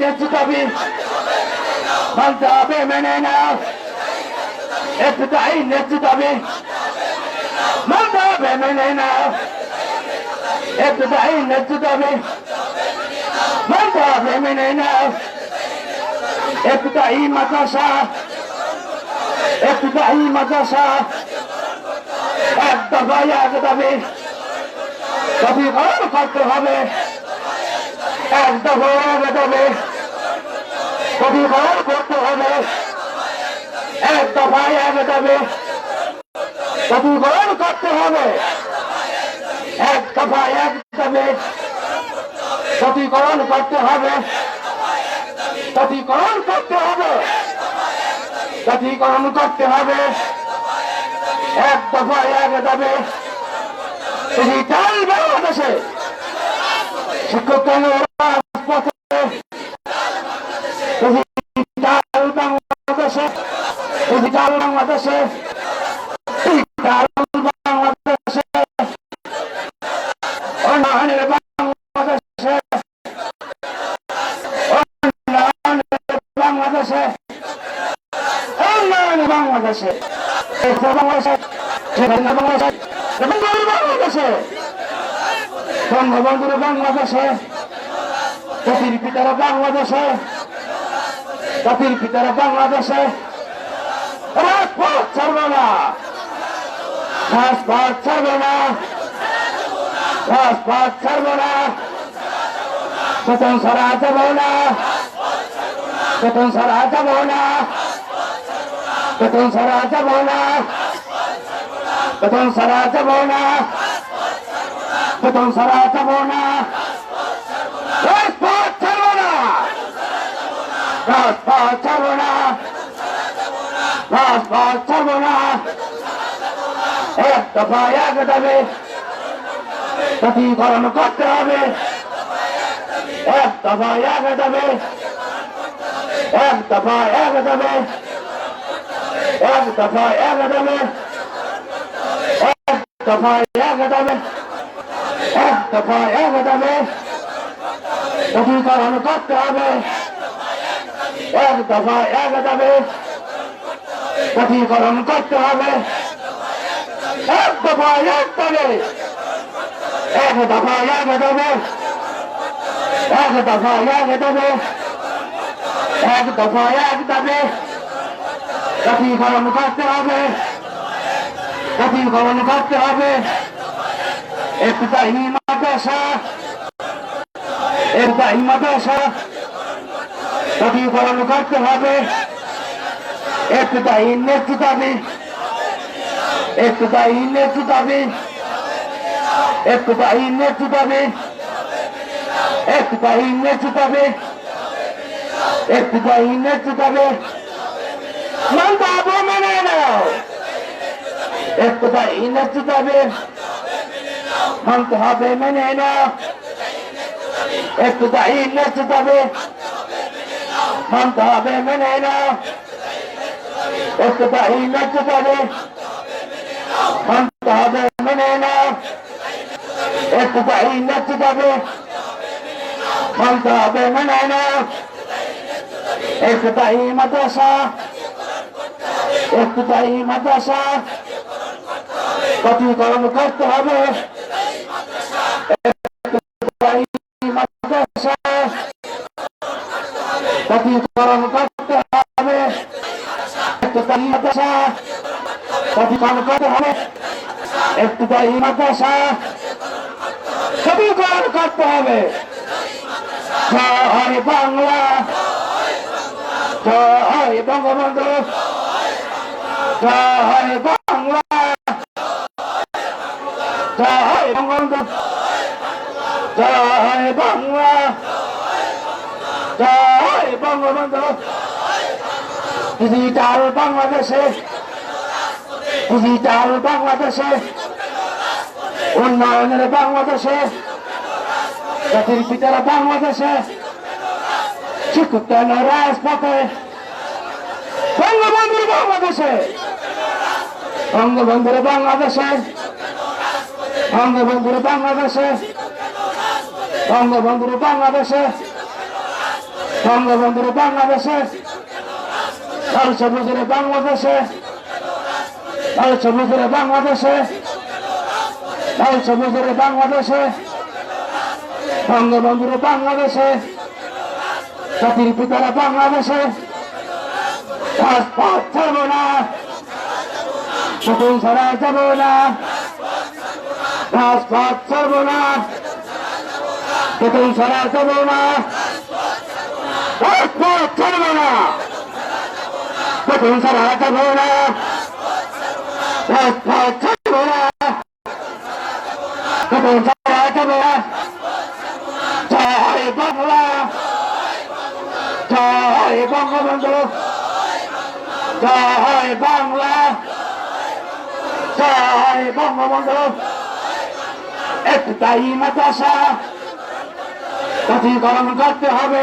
নেচু দাবি মানতে হবে মেনে নাও। একটু নেচু দাবি মানতে হবে মেনে নাও। একটু নেচু দাবি মানতে হবে মেনে নাও। একটু তাই মাদ্রাসা। একটু তাই মাদ্রাসা। এক দফায় এক দাবি কবিকরণ করতে হবে। এক দফায় এক দাবি করতে হবে। এক দফায় এক দাবি কবিকরণ করতে হবে। এক দফায় এক দাবি কবিকরণ করতে হবে। কবিকরণ করতে হবে। কবিকরণ করতে হবে। এক দফায় এক দাবি ডিজিটাল বাংলাদেশে শিক্ষকের রাজপথে ডিজিটাল বাংলাদেশে। ডিজিটাল বাংলাদেশে। জাতির পিতারা বাংলাদেশে। রাজপথ ছাড়বে না। রাজপথ ছাড়বে না। রাজপথ ছাড়বে না। বেতন সারা যাব না। বেতন সারা যাব না। বেতন সারা যাব না। বেতন সারা যাব না। বেতন সারা যাব না রাজপথ ছাড়ব না রাজপথ ছাড়ব না। রাজপথ ছাড়ব না। এক দফা এক দাবি। প্রতিকরণ করতে হবে। এক দফা এক দাবি। এক দফা এক দাবি। এক দফা এক দাবি। এক দফা এক দাবি। এক দফা এক দাবি। প্রতিকরণ করতে হবে। এক দফা এক দাবি প্রতিকরণ করতে হবে। এক দফা এক দাবি এক দফা এক দাবি এক দফা এক দাবি এক দফা এক দাবি প্রতিকরণ করতে হবে। প্রতিকরণ করতে হবে। ইফতাহি মাদ্রাসা। ইফতাহি মাদ্রাসা। প্রতিকরণ করতে হবে। ইফতাহি নেতৃত্ব দাবি ইফতাহি নেতৃত্ব দাবি ইফতাহি নেতৃত্ব দাবি ইফতাহি নেতৃত্ব দাবি ইফতাহি নেতৃত্ব দাবি মানতে হবে মেনে নাও। ইফতাহি নেতৃত্ব দাবি মানতে হবে, মেনে নাও। ইফতাহি নেতৃত্ব দাবি মানতে হবে মেনে নাও নেতৃত্ব দাবি মানতে হবে মেনে নাও নেতৃত্ব দাবি মানতে হবে মেনে নাও ইফতাহি মাদ্রাসা ইফতাহি মাদ্রাসা, প্রতিকরণ করতে হবে। প্রতিকরণ করতে হবে। ইফতাহি মাদ্রাসা প্রতিকরণ করতে হবে। ইফতাহি মাদ্রাসা প্রতিকরণ করতে হবে। জয় বাংলা, জয় বঙ্গবন্ধু, জয় বাংলা, জয় বঙ্গবন্ধু, জয় বাংলা, জয় ডিজিটাল বাংলাদেশে ডিজিটাল বাংলাদেশে উন্নয়নের বাংলাদেশে জাতির পিতারা বাংলাদেশে শিক্ষকের রাজপথে বঙ্গবন্ধুর বাংলাদেশে বঙ্গবন্ধুর বাংলাদেশে বঙ্গবন্ধুর বাংলাদেশে বঙ্গবন্ধুর বাংলাদেশে বঙ্গবন্ধুর বাংলাদেশে লাল সবুজের বাংলাদেশে লাল সবুজের বাংলাদেশে লাল সবুজের বাংলাদেশে, বঙ্গবন্ধুর বাংলাদেশে, জাতির পিতারা বাংলাদেশে, রাজপথ ছাড়ব না শুধু ছাড়া যাব না, রাজপথ ছাড়ব না শুধু ছাড়া যাব না। রাজপথ ছাড়ব না শুধু ছাড়া যাব না রাজপথ ছাড়ব না শুধু ছাড়া যাব না জয় বাংলা জয় বঙ্গবন্ধু জয় বাংলা জয় বঙ্গবন্ধু একটাই মাতাসা কথীকরণ করতে হবে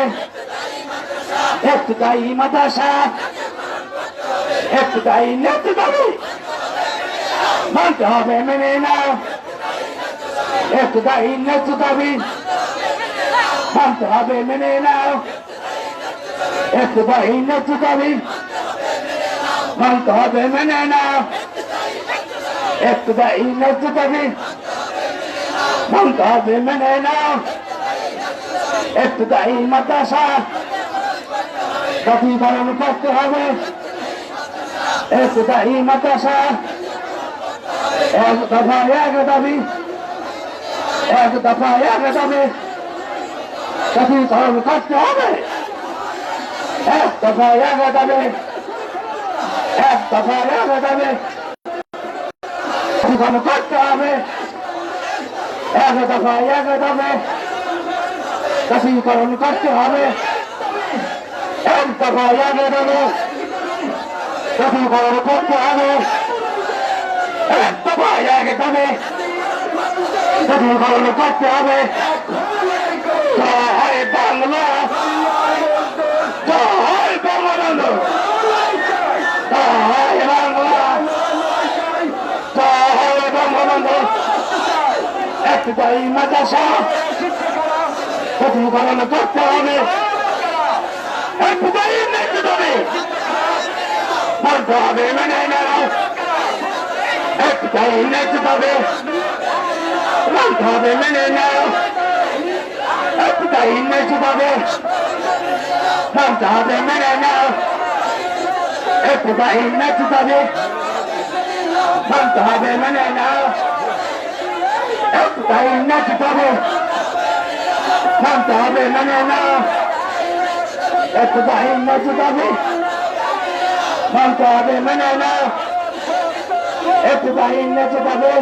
একটাই মাতাসা একটাই নেতৃত্ব। মানতে হবে, মেনে নাও। একটাই নেতৃত্ব। মানতে হবে, মেনে নাও। একটাই নেতৃত্ব। মানতে হবে, মেনে নাও। একটাই নেতৃত্ব। মানতে হবে, মেনে নাও। একটাই মাদ্রাসা। কথীকরণ করতে হবে। একটাই মাদ্রাসা এক দফা এক এক দফা এক দাবি। করতে হবে। এক দফা এক করতে হবে। এক দফা করতে হবে। দফা এক দাবি কথীকরণ করতে হবে এক দফা এক দাবি কথীকরণ করতে হবে জয় বাংলা জয় বঙ্গবন্ধু জয় বাংলা জয় বঙ্গবন্ধু একটাই মাদ্রাসা কথীকরণ করতে হবে একটাই নেতৃত্ব দেবে বলতে হবে, মেনে নাও। একটাই নেতৃত্ব দেবে বলতে হবে, মেনে নাও। একটাই নাও। একটু বাহির নেচে যাবে মানতে হবে মেনে নাও একটু বাহির নেচে যাবে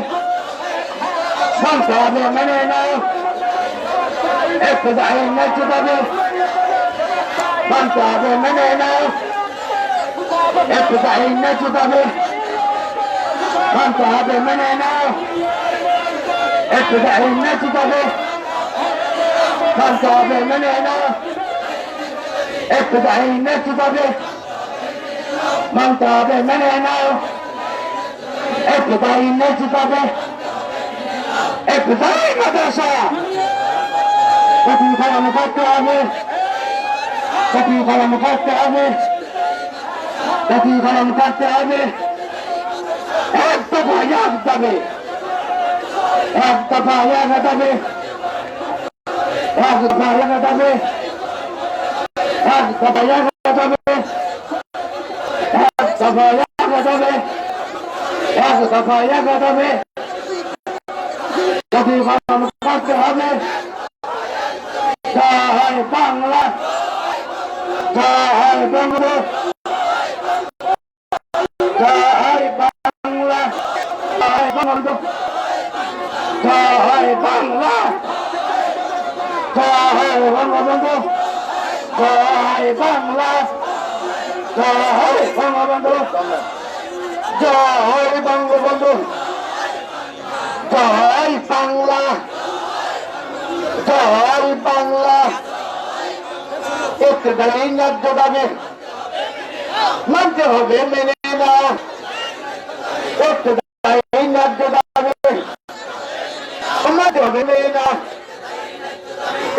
মানতে হবে মেনে নাও একটু বাহির নেচে যাবে মানতে হবে মেনে নাও একটু বাহির নেচে যাবে মানতে হবে মেনে নাও একটু হবে মেনে নাও একটু দাঁড়িয়ে মাদ্রাসা কপি কলম করতে হবে কপি কলম করতে হবে কপি কলম করতে হবে এক দফা এক যাবে এক দফা এক যাবে এক দফা এক যাবে এক দফা এক যাবে এক দফা এক যাবে এক দফা এক যাবে যদি পালন করতে হবে জয় বাংলা জয় বঙ্গ জয় বাংলা জয় বঙ্গ জয় বাংলা জয় বঙ্গবন্ধু জয় বাংলা, জয় বঙ্গবন্ধু জয় বঙ্গবন্ধু, জয় বাংলা জয় বাংলা। একটু দাঁড়িয়ে ন্যায্য দাবি মানতে হবে, মেনে নাও। একটু দাঁড়িয়ে ন্যায্য দাবি মানতে হবে, মেনে নাও।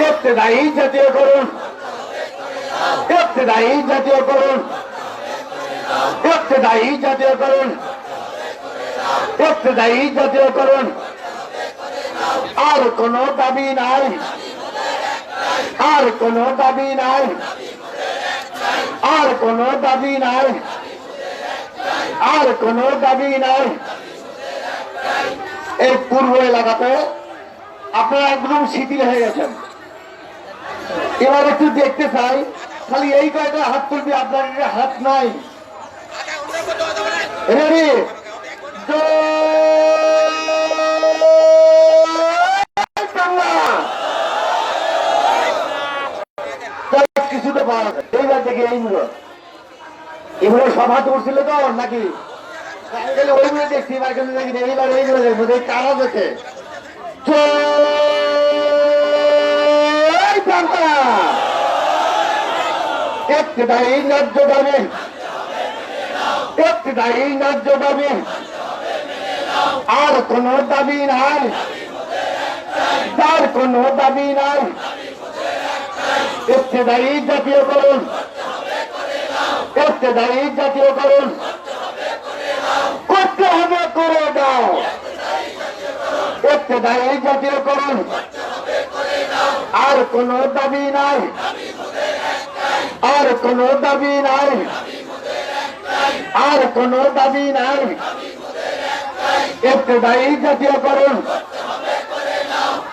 ইবতেদায়ী জাতীয়করণ ইবতেদায়ী জাতীয়করণ ইবতেদায়ী জাতীয়করণ ইবতেদায়ী জাতীয়করণ আর কোনো দাবি নাই। আর কোনো দাবি নাই। আর কোনো দাবি নাই। আর কোনো দাবি নাই। এই পূর্ব এলাকাতে আপনারা একদম শিথিল হয়ে গেছেন। এবার একটু দেখতে চাই। খালি এই কয়টা হাত তুলবি, আপনার হাত নাই এইবার দেখি এইগুলো এগুলো সভা করছিল তো নাকি ওইগুলো দেখছি এবার কিন্তু দেখি এইবার এইগুলো দেখব দেখি কারা দেখে বাংলা! একটিদায়ী ন্যায্য দাবি একটিদায়ী ন্যায্য দাবি আর কোন দাবি নাই। তার কোন দাবি নাই। জাতীয় একটিদায়ী জাতীয়করণ। একটিদায়ী করুন করতে হবে, করে দাও। একটিদায়ী করুন আর কোন দাবি নাই। আর কোন দাবি নাই। আর কোন দাবি নাই। ইবতেদায়ী জাতীয়করণ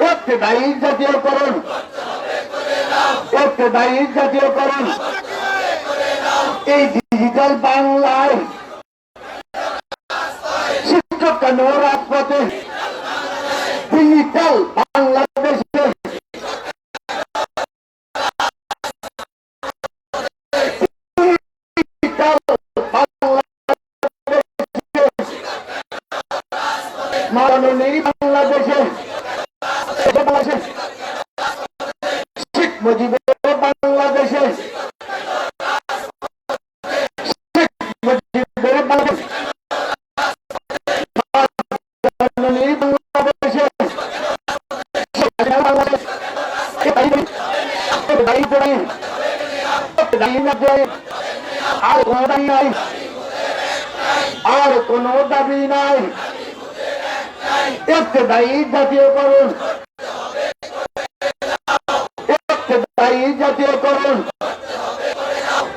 ইবতেদায়ী জাতীয়করণ ইবতেদায়ী জাতীয়করণ এই ডিজিটাল বাংলায় নাই। আর কোনো দাবি নাই। ইবতেদায়ী জাতীয়করণ ইবতেদায়ী জাতীয়করণ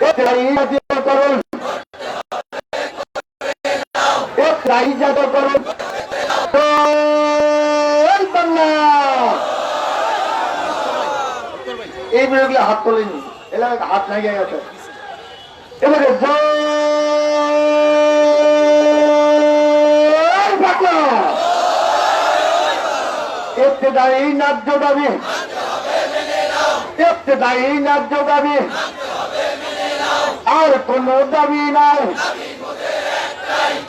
ইবতেদায়ী জাতীয়করণ ইবতেদায়ী জাতীয়করণ এই বিরোধী হাত তোলেনি এলাকা হাত লাগিয়ে গেছে। এবারে জয় ইবতেদায়ী ন্যায্য দাবি ইবতেদায়ী ন্যায্য দাবি আর কোন দাবি নাই।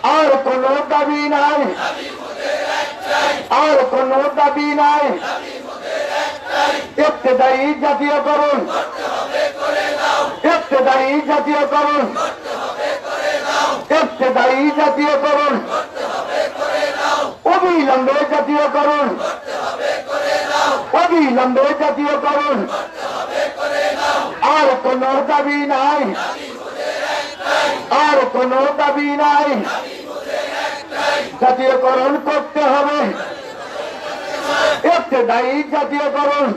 আর কোন দাবি নাই। আর কোন দাবি নাই। ইবতেদায়ী জাতীয়করণ। ইবতেদায়ী জাতীয়করণ। ইবতেদায়ী জাতীয়করণ। অবিলম্বে জাতীয়করণ। অবিলম্বে জাতীয়করণ আর কোন দাবি নাই। আর কোন দাবি নাই। জাতীয়করণ করতে হবে। ইবতেদায়ী জাতীয়করণ।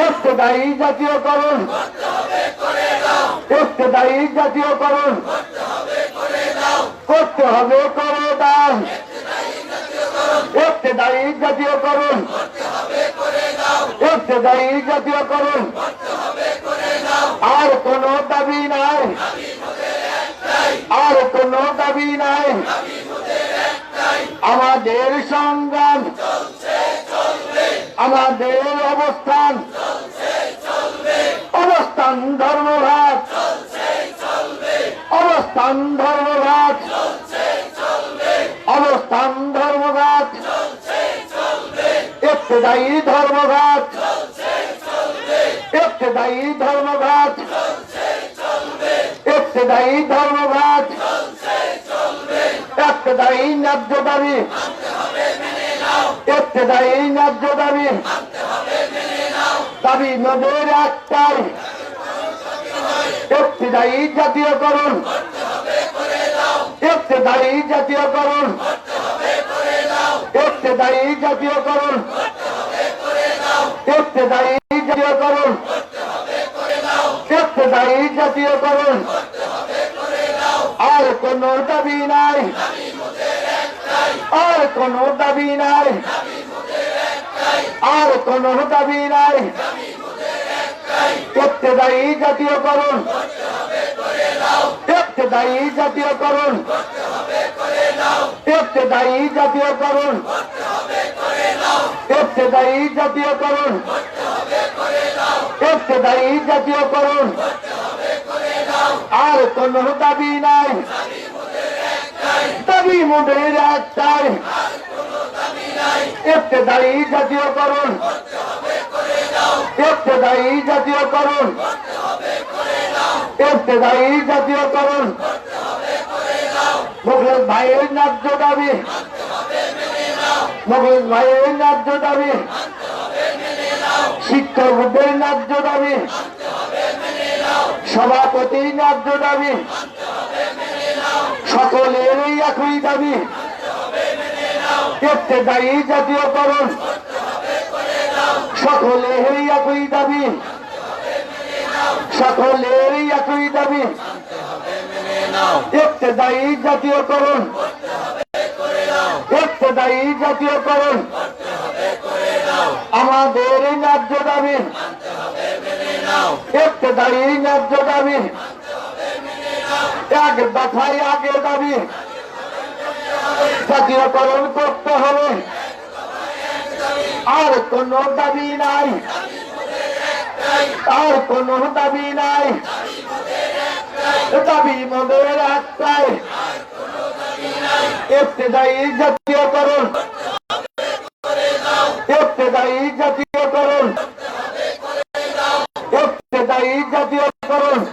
ইবতেদায়ী জাতীয়করণ। ইবতেদায়ী জাতীয়করণ। করতে হবে করে দাও ইবতেদায়ী জাতীয়করণ। ইবতেদায়ী জাতীয়করণ। আর কোন দাবি নাই। আর কোন দাবি নাই। আমাদের সংগ্রাম আমাদের অবস্থান অবস্থান ধর্মঘাত অবস্থান ধর্মঘাত অবস্থান ধর্মঘাত। ইবতেদায়ী ধর্মঘাত ইবতেদায়ী ধর্মঘাত। ইবতেদায়ী ধর্মঘাত। ইবতেদায়ী ন্যায্য দাবি। ইবতেদায়ী ন্যায্য দাবি। দাবি মোদের একটাই। ইফতেদায়ী জাতীয়করণ। ইফতেদায়ী জাতীয়করণ। ইফতেদায়ী জাতীয়করণ। ইফতেদায়ী জাতীয়করণ। ইফতেদায়ী জাতীয়করণ আর কোন দাবি নাই। আর কোন দাবি নাই। আর কোন দাবি নাই। ইফতেদায়ী জাতীয়করণ ইফতেদায়ী জাতীয়করণ ইফতেদায়ী জাতীয়করণ ইফতেদায়ী জাতীয়করণ ইফতেদায়ী জাতীয়করণ। আর কোন দাবি নাই। দাবি মোদের একটাই। ইফতেদায়ী জাতীয়করণ। ইফতেদায়ী জাতীয়করণ। ইফতেদায়ী জাতীয়করণ। মুঘল ভাইয়ের ন্যায্য দাবি। মুঘল ভাইয়ের ন্যায্য দাবি। শিক্ষকদের ন্যায্য দাবি। সভাপতির ন্যায্য দাবি। সকলেরই একই দাবি। ইফতেদায়ী জাতীয়করণ। সকলেরই একই দাবি। সকলেরই একই দাবি। ইফতেদায়ী জাতীয়করণ। ইফতেদায়ী জাতীয়করণ। আমাদের এই ন্যায্য দাবি। ইফতেদায়ী ন্যায্য দাবি। এক দফায় আগে দাবি। জাতীয়করণ করতে হবে আর কোন দাবি নাই। আর কোন দাবি নাই। দাবি মোদের একটাই ইফতেদায়ী জাতীয়করণ ইফতেদায়ী জাতীয়করণ। ইফতেদায়ী জাতীয়করণ।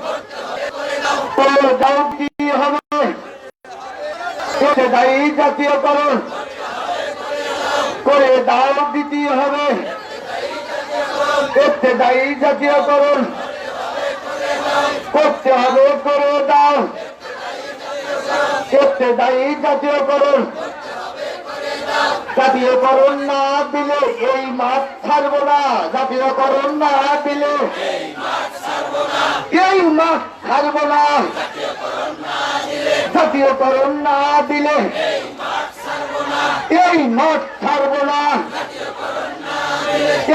করে দাও কি হবে? ইফতেদায়ী জাতীয়করণ। করে দাও দিতে হবে। ইফতেদায়ী জাতীয়করণ। করতে হবে, করে দাও। ইফতেদায়ী জাতীয়করণ। জাতীয়করণ না দিলে এই মাঠ ছাড়ব না। জাতীয়করণ না দিলে এই মাঠ ছাড়ব না। জাতীয়করণ না দিলে এই মাঠ ছাড়ব না।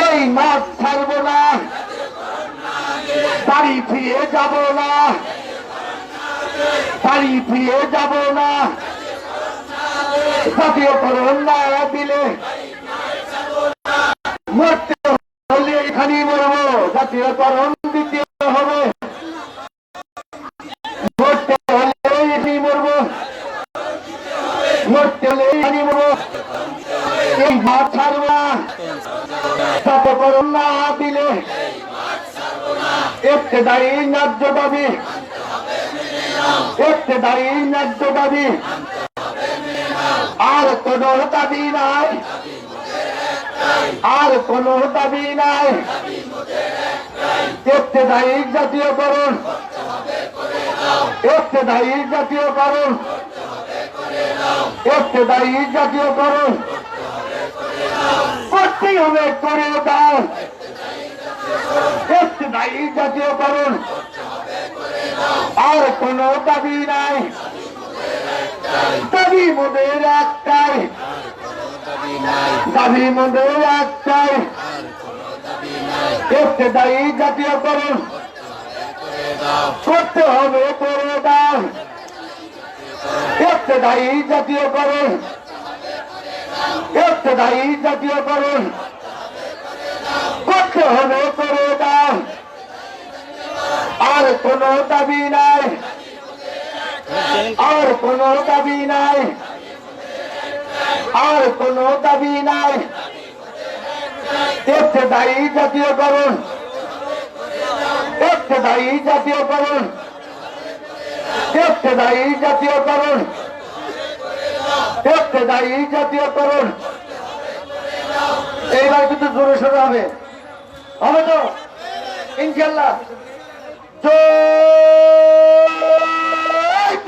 এই মাঠ ছাড়ব না। বাড়ি ফিরে যাব না। বাড়ি ফিরে যাব না। জাতীয়করণ না দিলে মরতে হলে এখানেই মরবো হবে না জাতীয়করণ না দিলে ইফতেদায়ী ন্যায্য দাবি ইফতেদায়ী ন্যায্য দাবি আর কোন দাবি নাই। আর কোন দাবি নাই। ইফতেদায়ী জাতীয়করণ ইফতেদায়ী জাতীয়করণ ইফতেদায়ী জাতীয়করণ করতেই হবে করে দাও। ইফতেদায়ী জাতীয়করণ আর কোন দাবি নাই। দাবি মোদের একটাই দাবি মোদের একটাই ইফতেদায়ী জাতীয়করণ। করতে হবে করে দাও। ইফতেদায়ী জাতীয়করণ। ইফতেদায়ী জাতীয়করণ। করতে হবে করে দাও। আর কোন দাবি নাই। আর কোন দাবি নাই। আর কোন দাবি নাই। ইফতেদায়ী জাতীয়করণ ইফতেদায়ী জাতীয়করণ ইফতেদায়ী জাতীয়করণ ইফতেদায়ী জাতীয়করণ এইবার কিন্তু জোরে সোরে হবে। হবে তো? ইনশাল্লাহ।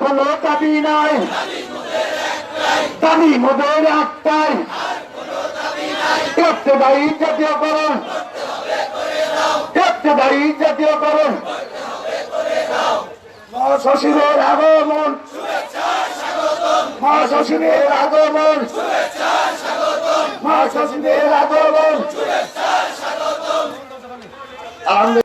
কোন দাবি নাই দাবি মোদের একটাই সত্যদায়ী জাতীয়করণ সত্যদায়ী জাতীয়করণ মা শ্বশুরের আগমন। মা শ্বশুরের আগমন। মা শ্বশুরের আগমন।